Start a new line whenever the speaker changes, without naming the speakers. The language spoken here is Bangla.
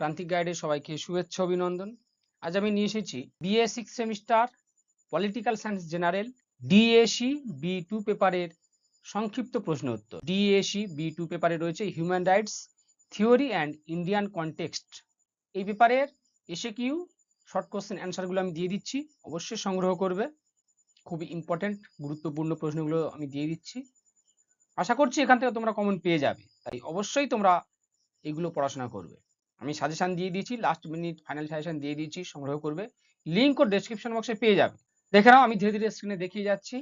প্রান্তিক গাইডের সবাইকে শুভেচ্ছা, অভিনন্দন। আজ আমি নিয়ে এসেছি BA six semester political science general DSC B two পেপারের সংক্ষিপ্ত প্রশ্ন উত্তর। ডিএসি বি টু পেপারে রয়েছে human rights theory and Indian context এই পেপারের এসে কিউ শর্ট কোশ্চেন অ্যান্সারগুলো আমি দিয়ে দিচ্ছি, অবশ্যই সংগ্রহ করবে। খুবই ইম্পর্টেন্ট গুরুত্বপূর্ণ প্রশ্নগুলো আমি দিয়ে দিচ্ছি। আশা করছি এখান থেকে তোমরা কমন পেয়ে যাবে। তাই অবশ্যই তোমরা এগুলো পড়াশোনা করবে। আমি সাজেশন দিয়ে দিয়েছি লাস্ট মিনিট ফাইনাল সাজেশন দিয়ে দিয়েছি, সংগ্রহ করবে। লিঙ্ক ও ডেসক্রিপশন বক্সে পেয়ে যাবে। দেখে নাও, আমি ধীরে ধীরে স্ক্রিনে দেখিয়ে যাচ্ছি।